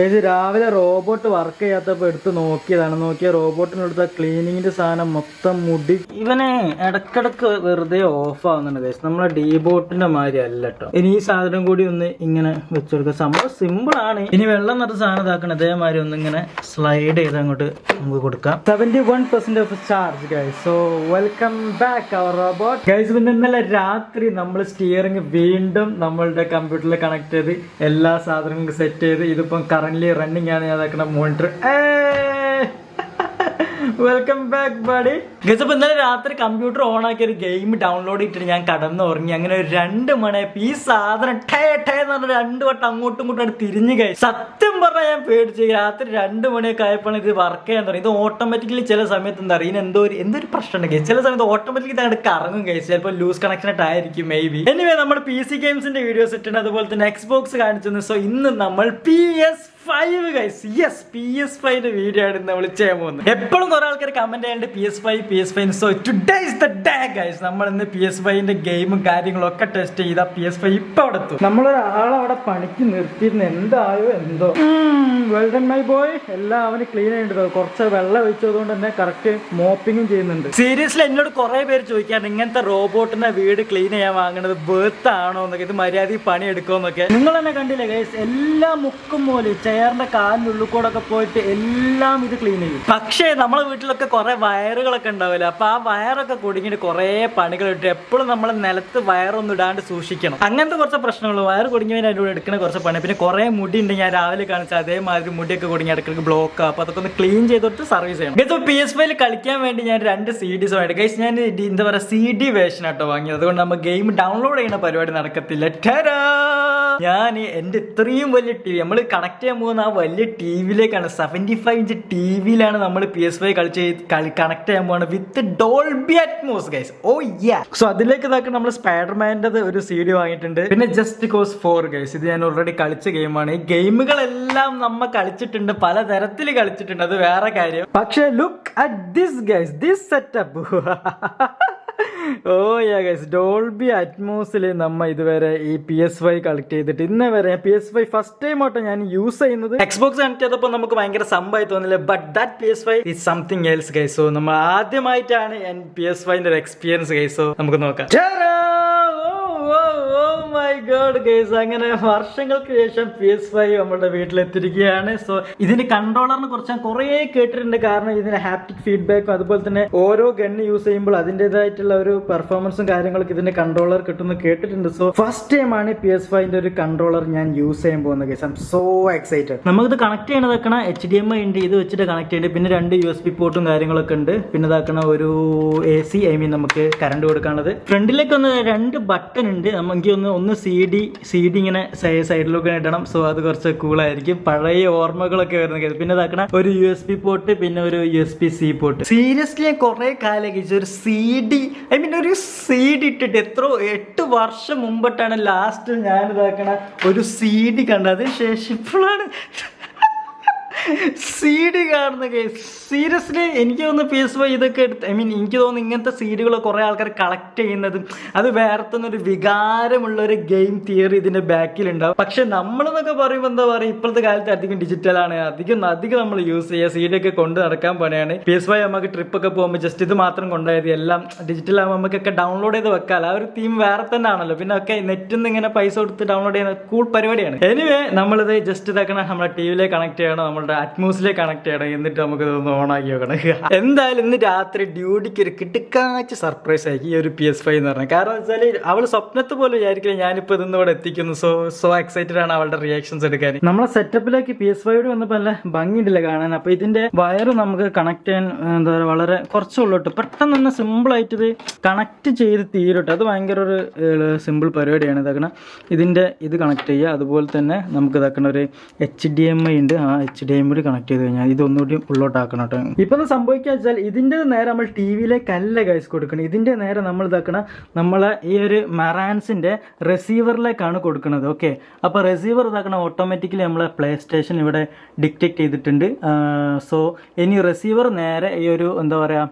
ഇത് രാവിലെ robot work ചെയ്യാത്തപ്പോൾ എടുത്ത് നോക്കിയതാണ്. നോക്കിയ റോബോട്ടിനെടുത്ത ക്ലീനിങ്ങിന്റെ സാധനം മൊത്തം മുടി ഇവനെ ഇടക്കിടക്ക് വെറുതെ ഓഫ് ആവുന്നുണ്ട് guys. നമ്മളെ ഡീബോട്ടിന്റെ മാതിരി അല്ല കേട്ടോ ഇനി ഈ സാധനം കൂടി ഒന്ന് ഇങ്ങനെ വെച്ചെടുക്കുക സംഭവം സിമ്പിൾ ആണ്. ഇനി വെള്ളം നിറച്ച സാധനം ഇതാക്കണം. ഇതേമാതിരി ഒന്ന് ഇങ്ങനെ സ്ലൈഡ് ചെയ്ത് അങ്ങോട്ട് നമുക്ക് കൊടുക്കാം. Seventy one percent of charge guys so welcome back our robot guys പിന്നെ ഇന്നലെ രാത്രി നമ്മൾ സ്റ്റിയറിംഗ് വീണ്ടും നമ്മളുടെ കമ്പ്യൂട്ടറിൽ കണക്ട് ചെയ്ത് എല്ലാ സാധനങ്ങളും സെറ്റ് ചെയ്ത് ഇതിപ്പം കറന്റ് റണ്ണിങ് ആണ് ഞാൻ അതാക്കണ monitor welcome back buddy guys അപ്പൊ ഇന്നലെ രാത്രി കമ്പ്യൂട്ടർ ഓൺ ആക്കി ഒരു ഗെയിം ഡൗൺലോഡ് ചെയ്തിട്ട് ഞാൻ കടന്നു ഉറങ്ങി അങ്ങനെ ഒരു രണ്ട് മണിയപ്പോ ഈ സാധനം ടേ ടേ എന്ന് പറഞ്ഞ രണ്ട് വട്ടം അങ്ങോട്ടും ഇങ്ങോട്ടും തിരിഞ്ഞു കഴി സത്യം പറഞ്ഞാൽ ഞാൻ പേടിച്ചു രാത്രി രണ്ട് മണിയൊക്കെ ആയപ്പോൾ ഇത് വർക്ക് ചെയ്യാൻ തുടങ്ങി ഇത് ഓട്ടോമാറ്റിക്കലി ചില സമയത്ത് എന്താ പറയുക എന്തോ ഒരു എന്തൊരു പ്രശ്നം ഉണ്ട് ചില സമയത്ത് ഓട്ടോമാറ്റിക്കലി ഇത് കറങ്ങും കഴിച്ചു ചിലപ്പോൾ ലൂസ് കണക്ഷൻ ആയിരിക്കും മേ ബി എനിവേ നമ്മൾ പി സി ഗെയിംസിന്റെ വീഡിയോസ് ഇട്ടുണ്ട് അതുപോലെ തന്നെ എക്സ് ബോക്സ് കാണിച്ചു സോ ഇന്ന് നമ്മൾ P S five guys yes P S ഫൈവിന്റെ video ആണ് നമ്മൾ ചെയ്യാൻ പോകുന്നത്. എപ്പോഴും കുറെ ആൾക്കാർ കമന്റ് ചെയ്യാണ്ട് P S five P S five so today is the day guys നമ്മൾ ഇന്ന് പി എസ് ഫൈവിന്റെ ഗെയിമും കാര്യങ്ങളും ഒക്കെ ടെസ്റ്റ് ചെയ്താൽ പി എസ് ഫൈവ് ഇപ്പൊ അവിടെ എത്തും. നമ്മളൊരാളെ അവിടെ പണിക്ക് നിർത്തിയിരുന്ന എന്തായോ എന്തോ? വെൽഡൻ മൈ ബോയ് എല്ലാം അവന് ക്ലീൻ ചെയ്യേണ്ടത് കുറച്ച് വെള്ളം ഒഴിച്ചതുകൊണ്ട് തന്നെ കറക്റ്റ് മോപ്പിങ്ങും ചെയ്യുന്നുണ്ട്. സീരിയസ്ലി എന്നോട് കുറെ പേര് ചോദിക്കാറുണ്ട് ഇങ്ങനത്തെ റോബോട്ടിനെ വീട് ക്ലീൻ ചെയ്യാൻ വാങ്ങുന്നത് ബേർത്ത് ആണോ എന്നൊക്കെ. ഇത് മര്യാദ പണി എടുക്കുമെന്നൊക്കെ നിങ്ങൾ തന്നെ കണ്ടില്ലേ ഗൈസ് എല്ലാ മുക്കും മൂലം ചെയറിന്റെ കാലിനുള്ളിൽ കൂടെ ഒക്കെ പോയിട്ട് എല്ലാം ഇത് ക്ലീൻ ചെയ്യും. പക്ഷേ നമ്മളെ വീട്ടിലൊക്കെ കുറെ വയറുകളൊക്കെ ഉണ്ടാവില്ല? അപ്പൊ ആ വയറൊക്കെ കുടുങ്ങിയിട്ട് കുറെ പണികൾ ഇട്ട് എപ്പോഴും നമ്മൾ നിലത്ത് വയറൊന്നും ഇടാണ്ട് സൂക്ഷിക്കണം. അങ്ങനത്തെ കുറച്ച് പ്രശ്നങ്ങളും വയർ കുടുങ്ങിയതിന് അതിന്റെ കൂടെ എടുക്കുന്ന കുറച്ച് പണി. പിന്നെ കുറെ മുടി ഉണ്ട് ഞാൻ രാവിലെ കാണിച്ച അതേമാതിരി മുടിയൊക്കെ കുടുങ്ങി ഇടയ്ക്ക് ബ്ലോക്ക് അപ്പൊ അതൊക്കെ ഒന്ന് ക്ലീൻ ചെയ്തിട്ട് സർവീസ് ചെയ്യണം. ഗൈസ് പി എസ് ഫൈയിൽ കളിക്കാൻ വേണ്ടി ഞാൻ രണ്ട് സി ഡിസ് വാങ്ങിയിട്ട്. ഗൈസ് ഞാൻ എന്താ പറയുക സി ഡി വേഷൻ ആട്ടോ വാങ്ങിയത്. അതുകൊണ്ട് നമ്മൾ ഗെയിം ഡൗൺലോഡ് ചെയ്യുന്ന പരിപാടി നടക്കത്തില്ല. ടാരാ! ഞാൻ എന്റെ ഇത്രയും വലിയ ടി വി നമ്മൾ കണക്ട് ചെയ്യാൻ പോകുന്ന ആ വലിയ ടി വിയിലേക്കാണ്. സെവന്റി ഫൈവ് ഇഞ്ച് ടി വിയിലാണ് നമ്മൾ പി എസ് ഫൈവ് കളിച്ച് കണക്ട് ചെയ്യാൻ പോകുന്നത് with Dolby Atmos guys oh yeah so അതിലേക്ക് ഇതാക്കി നമ്മൾ സ്പൈഡർമാന്റെ ഒരു സി ഡി വാങ്ങിയിട്ടുണ്ട്. പിന്നെ ജസ്റ്റ് കോസ് ഫോർ ഗൈസ് ഇത് ഞാൻ ഓൾറെഡി കളിച്ച ഗെയിമാണ് ഈ ഗെയിമുകളെല്ലാം നമ്മൾ കളിച്ചിട്ടുണ്ട്. പലതരത്തിൽ കളിച്ചിട്ടുണ്ട്. അത് വേറെ കാര്യം. പക്ഷേ look at this guys this setup oh yeah Dolby അറ്റ്മോസിൽ നമ്മ ഇതുവരെ ഈ പി എസ് വൈ കളക്ട് ചെയ്തിട്ട് ഇന്ന് വരെ P S Y first time ആട്ടോ ഞാൻ യൂസ് ചെയ്യുന്നത്. എക്സ്ബോക്സ് കണക്ട് ചെയ്തപ്പോൾ നമുക്ക് ഭയങ്കര സംഭവമായി തോന്നില്ല? But that P S Y is something else guys നമ്മൾ ആദ്യമായിട്ടാണ് പി എസ് വൈന്റെ ഒരു എക്സ്പീരിയൻസ് ഗൈസ് നമുക്ക് നോക്കാം. മൈ ഗോഡ് ഗൈസ് അങ്ങനെ വർഷങ്ങൾക്ക് ശേഷം പി എസ് ഫൈവ് നമ്മുടെ വീട്ടിലെത്തിരിക്കുകയാണ് സോ ഇതിന് കൺട്രോളറിനെ കുറിച്ച് ഞാൻ കുറേ കേട്ടിട്ടുണ്ട്. കാരണം ഇതിന് ഹാപ്റ്റിക് ഫീഡ്ബാക്കും അതുപോലെ തന്നെ ഓരോ ഗണ്ണ് യൂസ് ചെയ്യുമ്പോൾ അതിന്റെതായിട്ടുള്ള ഒരു പെർഫോമൻസും കാര്യങ്ങളൊക്കെ ഇതിന്റെ കൺട്രോളർ കിട്ടുമെന്ന് കേട്ടിട്ടുണ്ട്. സോ ഫസ്റ്റ് ടൈം ആണ് പി എസ് ഫൈവിന്റെ ഒരു കൺട്രോളർ ഞാൻ യൂസ് ചെയ്യാൻ പോകുന്നത് ഗൈസ് ഐം സോ എക്സൈറ്റഡ് നമുക്കിത് കണക്ട് ചെയ്യണതാക്കണ എച്ച് ഡി എം ഐ ഉണ്ട്. ഇത് വെച്ചിട്ട് കണക്ട് ചെയ്യുന്നുണ്ട് പിന്നെ രണ്ട് യു എസ് ബി പോർട്ടും കാര്യങ്ങളൊക്കെ ഉണ്ട്. പിന്നെ ഇതാക്കണ ഒരു എ സി ഐ മീൻ നമുക്ക് കറണ്ട് കൊടുക്കാനുള്ളത്. ഫ്രണ്ടിലേക്ക് ഒന്ന് രണ്ട് ബട്ടൺ ഉണ്ട്. നമുക്ക് ഒന്ന് ഒന്ന് സി ഡി സി ഡി ഇങ്ങനെ സൈഡിലൊക്കെ ഇടണം. സോ അത് കുറച്ച് കൂളായിരിക്കും പഴയ ഓർമ്മകളൊക്കെ വരുന്ന കേസ് പിന്നെ ഇതാക്കണ ഒരു യു എസ് ബി പോർട്ട് പിന്നെ ഒരു U S B C port seriously ഞാൻ കുറെ കാലം ഒരു സി ഡി ഐ മീൻ ഒരു സി ഡി ഇട്ടിട്ട് എത്ര എട്ട് വർഷം മുമ്പിട്ടാണ് ലാസ്റ്റ് ഞാൻ ഇതാക്കണ ഒരു സി ഡി കണ്ടത്. ശേഷം സി ഡി കാണുന്ന കേസ്. സീരിയസ്ലി എനിക്ക് തോന്നുന്നു പി എസ് വൈ ഇതൊക്കെ എടുത്ത് ഐ മീൻ എനിക്ക് തോന്നുന്നു ഇങ്ങനത്തെ സീഡുകൾ കുറേ ആൾക്കാർ കളക്ട് ചെയ്യുന്നതും അത് വേറെ തന്നെ ഒരു വികാരമുള്ള ഒരു ഗെയിം തിയറി ഇതിന്റെ ബാക്കിലുണ്ടാവും. പക്ഷെ നമ്മളെന്നൊക്കെ പറയുമ്പോൾ എന്താ പറയുക ഇപ്പോഴത്തെ കാലത്ത് അധികം ഡിജിറ്റലാണ് അധികം അധികം നമ്മൾ യൂസ് ചെയ്യുക സി ഡി ഒക്കെ കൊണ്ട് നടക്കാൻ പണിയാണ്. പി എസ് വൈ നമുക്ക് ട്രിപ്പൊക്കെ പോകുമ്പോൾ ജസ്റ്റ് ഇത് മാത്രം കൊണ്ടുപോയത് എല്ലാം ഡിജിറ്റൽ ആകുമ്പോൾ നമുക്കൊക്കെ ഡൗൺലോഡ് ചെയ്ത് വെക്കാം ആ ഒരു തീം വേറെ തന്നെ ആണല്ലോ പിന്നെ ഒക്കെ നെറ്റിൽ നിന്ന് ഇങ്ങനെ പൈസ കൊടുത്ത് ഡൗൺലോഡ് ചെയ്യുന്ന കൂൾ പരിപാടിയാണ്. എനിവേ നമ്മളിത് ജസ്റ്റ് ഇതാക്കണം നമ്മുടെ ടി വിയിലേക്ക് കണക്ട് ചെയ്യണം നമ്മുടെ അറ്റ്മോസിലേക്ക് കണക്ട് ചെയ്യണം. എന്നിട്ട് നമുക്ക് ഇതൊന്ന് ആക്കി വെക്കണം. എന്തായാലും ഇന്ന് രാത്രി ഡ്യൂട്ടിക്ക് ഒരു കിടുക്കാച്ച് സർപ്രൈസ് ആയി. ഈ ഒരു പി എസ് ഫൈവ് എന്ന് പറഞ്ഞത് കാരണം വെച്ചാൽ അവൾ സ്വപ്നത്തെ പോലും വിചാരിക്കില്ല ഞാനിപ്പോൾ ഇതൊന്നും ഇവിടെ എത്തിക്കുന്നു. സോ സോ എക്സൈറ്റഡ് ആണ് അവളുടെ റിയാക്ഷൻസ് എടുക്കാൻ. നമ്മളെ സെറ്റപ്പിലേക്ക് പി എസ് ഫൈവ് വന്നപ്പോൾ നല്ല ഭംഗിയിട്ടില്ല കാണാൻ. അപ്പോൾ ഇതിന്റെ വയറ് നമുക്ക് കണക്ട് ചെയ്യാൻ എന്താ പറയുക വളരെ കുറച്ചുള്ളൂട്ട് പെട്ടെന്ന് തന്നെ സിമ്പിളായിട്ട് ഇത് കണക്ട് ചെയ്ത് തീരട്ടെ അത് ഭയങ്കര ഒരു സിമ്പിൾ പരിപാടിയാണ് ഇതാക്കണം. ഇതിന്റെ ഇത് കണക്ട് ചെയ്യുക. അതുപോലെ തന്നെ നമുക്ക് ഇതാക്കണ ഒരു എച്ച് ഡി എം ഐ ഉണ്ട്. ആ എച്ച് ഡി എം ഐയും കൂടി കണക്ട് ചെയ്ത് കഴിഞ്ഞാൽ ഇതൊന്നുകൂടി ഉള്ളോട്ടാക്കണം കേട്ടോ ഇപ്പം സംഭവിക്കുക വെച്ചാൽ ഇതിന്റെ നേരെ നമ്മൾ ടി വിയിലേക്ക് അല്ല ഗൈസ് കൊടുക്കണം. ഇതിന്റെ നേരെ നമ്മൾ ഇതാക്കണം നമ്മളെ ഈ ഒരു മറാൻസിന്റെ റിസീവറിലേക്കാണ് കൊടുക്കുന്നത് ഓക്കെ അപ്പോൾ റിസീവർ ഇതാക്കണം ഓട്ടോമാറ്റിക്കലി നമ്മളെ പ്ലേ സ്റ്റേഷൻ ഇവിടെ ഡിക്റ്റേറ്റ് ചെയ്തിട്ടുണ്ട്. സോ ഇനി റിസീവർ നേരെ ഈ ഒരു എന്താ പറയാ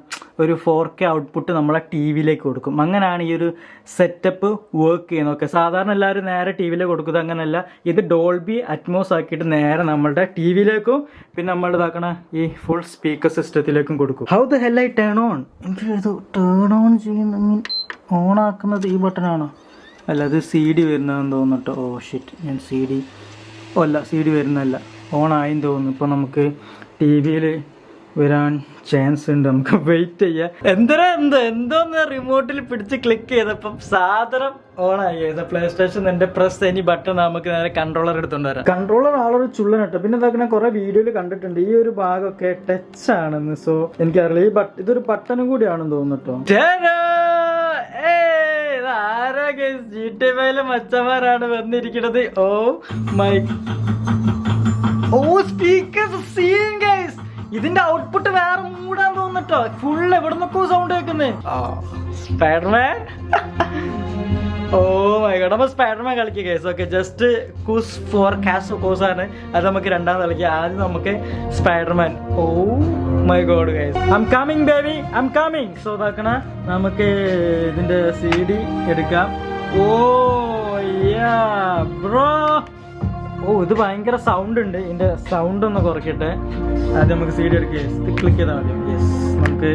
ഒരു ഫോർ കെ ഔട്ട്പുട്ട് നമ്മളെ ടി വിയിലേക്ക് കൊടുക്കും. അങ്ങനെയാണ് ഈ ഒരു സെറ്റപ്പ് വർക്ക് ചെയ്യുന്നത് ഓക്കെ സാധാരണ എല്ലാവരും നേരെ ടി വിയിലേക്ക് കൊടുക്കുന്നത് അങ്ങനെയല്ല. ഇത് ഡോൾബി അറ്റ്മോസ് ആക്കിയിട്ട് നേരെ നമ്മളുടെ ടി വിയിലേക്കും പിന്നെ നമ്മൾ ഇതാക്കണ ഈ ഫുൾ സ്പീക്കർ സിസ്റ്റത്തിലേക്കും കൊടുക്കും. How the hell I turn on എനിക്ക് ഇത് ടേൺ ഓൺ ചെയ്യുന്ന മീൻ ഓൺ ആക്കുന്നത് ഈ ബട്ടണാണോ അല്ല അത് സി ഡി വരുന്നതെന്ന് തോന്നുട്ടോ ഓ ഷിറ്റ് ഞാൻ സി ഡി ഓ അല്ല സി ഡി വരുന്നതല്ല. ഓൺ ആയെന്ന് തോന്നുന്നു. ഇപ്പോൾ നമുക്ക് ടി വിയിൽ വരാൻ ചാൻസ് ഉണ്ട്. നമുക്ക് വെയിറ്റ് ചെയ്യാം. എന്തോ എന്ത് എന്തോന്ന് റിമോട്ടിൽ പിടിച്ച് ക്ലിക്ക് ചെയ്തപ്പം സാധനം ഓണായി പ്ലേ സ്റ്റേഷൻ എന്റെ പ്രസ് ഇനി ബട്ടൺ നമുക്ക് നേരെ കൺട്രോളർ എടുത്തോണ്ട് വരാം. കൺട്രോളർ ആളൊരു ചുള്ളനട്ടോ പിന്നെ എന്താ കുറെ വീഡിയോയിൽ കണ്ടിട്ടുണ്ട്. ഈ ഒരു ഭാഗമൊക്കെ ടച്ച് ആണെന്ന്. സോ എനിക്കറിയില്ല. ഈ ബട്ട് ഇതൊരു ബട്ടണും കൂടിയാണെന്ന് തോന്നുന്നു കേട്ടോ ആരാ ജി ടി വൈയിലെ മച്ചന്മാരാണ് വന്നിരിക്കുന്നത് oh my oh speaker C ഇതിന്റെ ഔട്ട്പുട്ട് വേറെ മൂടാൻ തോന്നിട്ടോ. ഫുൾ എവിടെ നിന്നൊക്കെ സൗണ്ട് കേൾക്കുന്നേ സ്പൈഡർമാൻ ഓ മൈ ഗോഡ് അപ്പോൾ സ്പൈഡർമാൻ കളിക്കുക case okay just cause four cause cause ആണ്. അത് നമുക്ക് രണ്ടാമത് കളിക്കുക ആദ്യം നമുക്ക് Spiderman oh my god guys I'm coming baby I'm coming so ഇതാക്കണ. നമുക്ക് ഇതിന്റെ സി ഡി എടുക്കാം. ഓ യാ ബ്രോ ഓ ഇത് ഭയങ്കര സൗണ്ട് ഉണ്ട്. ഇതിന്റെ സൗണ്ട് ഒന്ന് കുറക്കട്ടെ ആദ്യം നമുക്ക് സി ഡി എടുക്കുക ക്ലിക്ക് ചെയ്താൽ മതി. യെസ് നമുക്ക്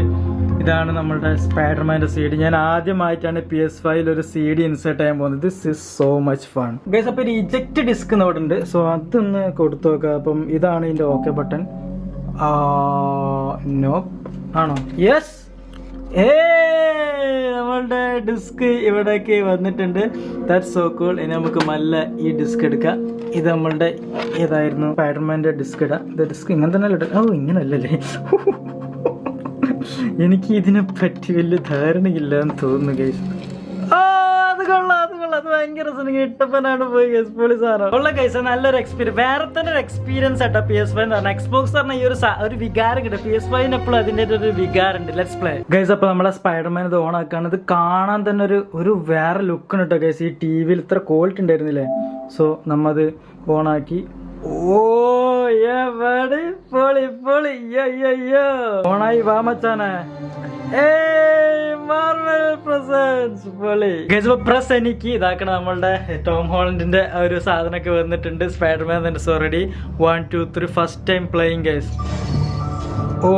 ഇതാണ് നമ്മളുടെ സ്പൈഡർമാന്റെ സി ഡി ഞാൻ ആദ്യമായിട്ടാണ് പി എസ് ഫൈവിൽ ഒരു സി ഡി ഇൻസേർട്ട് ചെയ്യാൻ പോകുന്നത്. This is so much fun guys അപ്പോൾ ഒരു ഇജക്റ്റ് ഡിസ്ക് എന്ന് ഉണ്ട് സോ അതൊന്ന് കൊടുത്തു നോക്കുക അപ്പം ഇതാണ് ഇതിന്റെ ഓക്കെ ബട്ടൺ നോ ആണോ? യെസ് ഏ നമ്മളുടെ ഡിസ്ക് ഇവിടേക്ക് വന്നിട്ടുണ്ട്. ദാറ്റ് സോ കൂൾ ഇനി നമുക്ക് നല്ല ഈ ഡിസ്ക് എടുക്കാം. ഇത് നമ്മളുടെ ഏതായിരുന്നു? സ്പൈഡർമാന്റെ ഡിസ്ക് ഇടാം. ഡിസ്ക് ഇങ്ങനെ തന്നെ അല്ലേ ഓ ഇങ്ങനെ അല്ലല്ലേ എനിക്ക് ഇതിനെ പറ്റി വലിയ ധാരണയില്ല എന്ന് തോന്നുന്നു കേസ് ആ അത് കൊള്ളാം. അത് ഭയങ്കര രസം. ഇട്ടപ്പനാണ് പോയി ഗസ് പൊളി സാധനം. ഉള്ള ഗൈസ് നല്ലൊരു എക്സ്പീരിയൻസ് വേറെ തന്നെ ഒരു എക്സ്പീരിയൻസ് ആട്ടോ പി എസ് ഫൈവ് എന്ന് പറഞ്ഞാൽ എക്സ്ബോക്സ് പറഞ്ഞ ഈ ഒരു ഒരു വികാരം കിട്ടും. പി എസ് ഫൈവിന് എപ്പോഴും അതിന്റെ ഒരു വികാരം ഉണ്ട് ലെറ്റ്സ് പ്ലേ ഗൈസ് അപ്പൊ നമ്മളെ സ്പൈഡർമാൻ ഇത് ഓൺ ആക്കാണ്. ഇത് കാണാൻ തന്നെ ഒരു ഒരു വേറെ ലുക്കാണ് കേട്ടോ ഗൈസ് ഈ ടി വിയിൽ ഇത്ര ക്വാളിറ്റി ഉണ്ടായിരുന്നില്ലേ? സോ നമ്മത് ഓൺ ആക്കി. ഓ എവിടെ? പൊളി പൊളി. യോ പ്രസ് എനിക്ക് ഇതാക്കണ നമ്മളുടെ ടോം ഹോളിന്റെ ഒരു സാധനമൊക്കെ വന്നിട്ടുണ്ട്. സ്പൈഡർമാൻ തന്നെ already one two three first time playing guys oh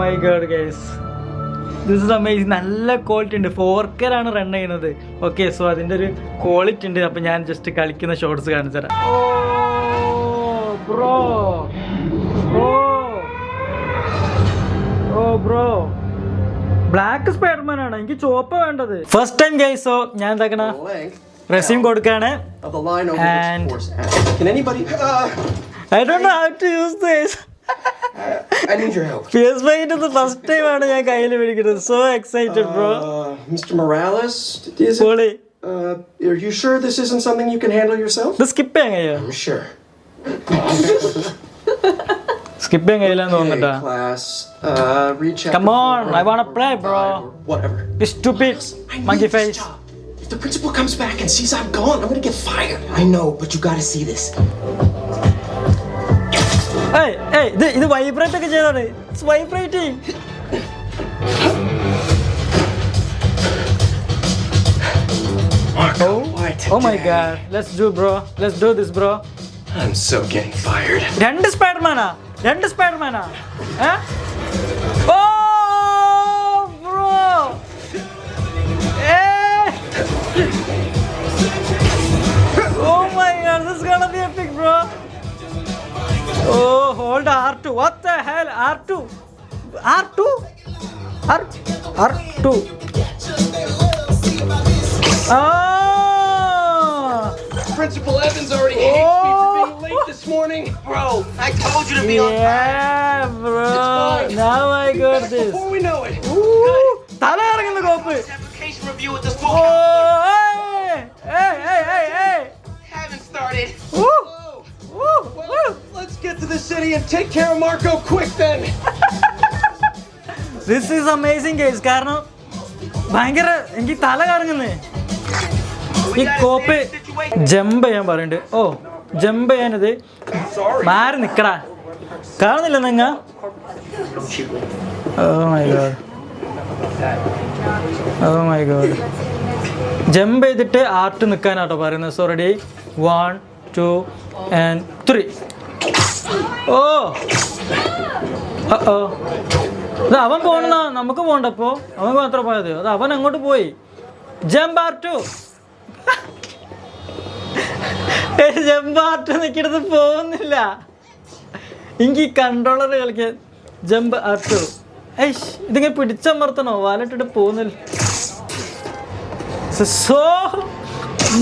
my god guys this is amazing നല്ല ക്വാളിറ്റി ഉണ്ട്. ഫോർ ആണ് റൺ ചെയ്യുന്നത്. ഓക്കെ സോ അതിന്റെ ഒരു ക്വാളിറ്റി ഉണ്ട്. അപ്പൊ ഞാൻ ജസ്റ്റ് കളിക്കുന്ന ഷോർട്സ് കാണിച്ചു തരാം. Oh bro oh bro black Spiderman ആണ്. എനിക്ക് ചുവപ്പ് വേണ്ടത്. ഫസ്റ്റ് ടൈം ഗൈസോ ഞാൻ എന്താക്കണ? റെസ്യൂം കൊടുക്കാണ് ഫസ്റ്റ് ടൈം ആണ് ഞാൻ കയ്യിൽ പിടിക്കുന്നത്. So excited bro mister skip ചെയ്യാൻ കഴിയോ? സ്കിപ്പ് ചെയ്യാൻ കഴിയില്ലെന്ന് തോന്നുന്നുട്ടാ Okay, class. Uh, read chapter Come on, four, I wanna or play, five, bro. or Whatever. Stupid I monkey need this face. job. If the principal comes back and sees I'm gone, I'm gonna get fired. I know, but you gotta see this. ഏയ് ഏയ് ഇത് ഇത് vibrate ഒക്കെ ചെയ്താണ് it's vibrating Marco, Oh, why oh my today? god let's do bro let's do this bro I'm so getting fired. രണ്ട് സ്പൈഡർമാനാ രണ്ട് സ്പൈഡർമാനാ ഏ ഓ bro Oh my god, this is gonna be epic, bro. Oh, hold R2. What the hell? R2? R2? R R2. Oh! Principal Evans already hates me morning. Bro, I told you to be on time. Yeah, bro. It's fine. Now I got Back this. Before we know it. Ooh, തല ഇറങ്ങുന്ന കോപ്പ് Application review with this oh hey, ഏയ് ഏയ് ഏയ് ഏയ് Haven't started. Woo! Woo! Let's get to the city and take care of Marco quick then. This is amazing guys കാരണം ഭയങ്കര എനിക്ക് തല കറങ്ങുന്നേ ഈ കോപ്പ് ജമ്പ് ചെയ്യാൻ പറയുന്നുണ്ട് ഓ ജമ്പ് ചെയ്യാനത് മാറി നിക്കടാ. കാണുന്നില്ല നിങ്ങ? ഓ my god oh my god jump ചെയ്തിട്ട് ആർട്ട് നിൽക്കാനാട്ടോ പറയുന്നത്. So ready one two and three oh. Oh അത് അവൻ പോണ നമുക്ക് പോണ്ടപ്പോ? അവൻ മാത്രം പോയത് അത് അവൻ അങ്ങോട്ട് പോയി. ജമ്പാർട്ടു ജമ്പാർട്ടു നിൽക്കിടത്ത് പോകുന്നില്ല. എനിക്ക് ഈ കൺട്രോളർ കളിക്കാൻ ജമ്പ് ആർട്ടു ഐഷ് ഇതിങ്ങനെ പിടിച്ചമർത്തണോ? വാലിട്ടിട്ട് പോകുന്നില്ല. So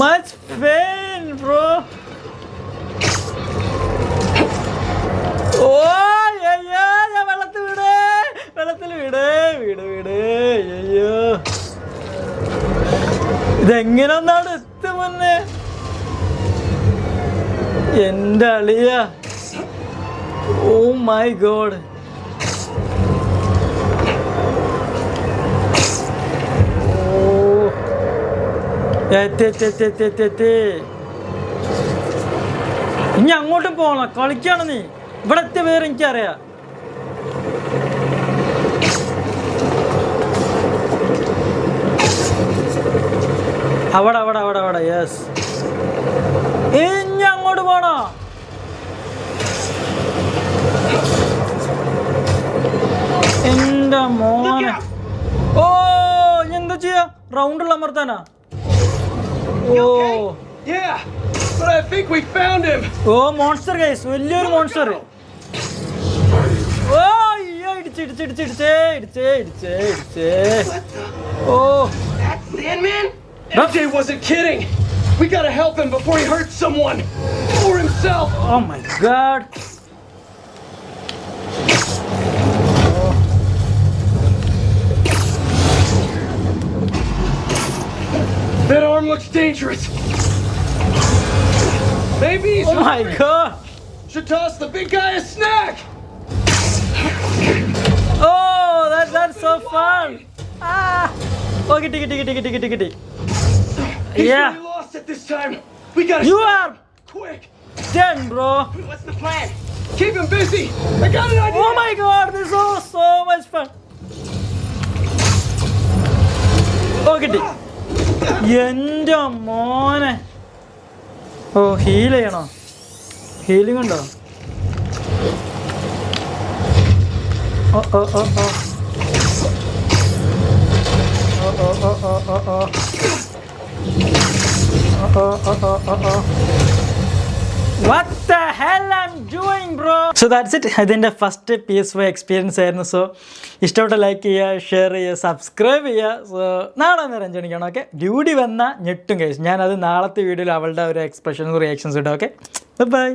much pain bro oh അയ്യോ ഞാൻ വെള്ളത്തിൽ വിടേ വെള്ളത്തിൽ വിടേ വീട് വീട് അയ്യോ. ഇതെങ്ങനെ ഒന്നാണ് എത്തുമെന്ന് എന്റെ അളിയ. Oh my god. ഇനി അങ്ങോട്ടും പോകണം കളിക്കാണ് നീ. ഇവിടെ എത്തിയ പേര് എനിക്കറിയാം. അവിടെ അവിടെ അവിടെ അവിടെ. യെസ് പോണോ? എന്റെ മോനെ. ഓ എന്താ ചെയ്യാ? റൗണ്ടുള്ള അമർത്താനാ? ഓ. ഓ മോൺസ്റ്റർ ഗൈസ് വലിയൊരു മോൺസ്റ്റർ ഓ അയ്യോ ഇടിച്ച് ഇടിച്ച് ഇടിച്ച് ഇടിച്ചേ ഇടിച്ചേ ഇടിച്ചേ ഇടിച്ചേ. Oh. That Sandman? MJ wasn't kidding. We gotta help him before he hurts someone or himself. Oh my god. That arm looks dangerous. Maybe he's. Oh my god! Should toss the big guy a snack! Oh, that, that's so fun! Ah! Okay, take it, take it, take it, take it, it. Yeah! This time. We gotta you stop are quick. Damn, bro What's the plan? Keep him busy. I got an idea. oh my god this is so much fun ഓ കിട്ടി എന്റെ മോനെ oh heal ചെയ്യണോ healing ഉണ്ടോ oh oh oh oh oh oh oh oh oh oh, oh, oh What the hell I'm doing, bro? So that's it. ഇതിന്റെ first P S Y experience ആയിരുന്നു. So ഇഷ്ടപ്പെട്ട like ചെയ്യുക share ചെയ്യുക subscribe ചെയ്യുക. So നാളെ നേരം അഞ്ച് മണിക്കാണ് ഓക്കെ ഡ്യൂട്ടി വന്ന ഞെട്ടും കഴിച്ചു ഞാനത് നാളത്തെ വീഡിയോയിൽ അവളുടെ ഒരു എക്സ്പ്രഷൻസ് റിയാക്ഷൻസ് ഇടാം ഓക്കെ ബൈ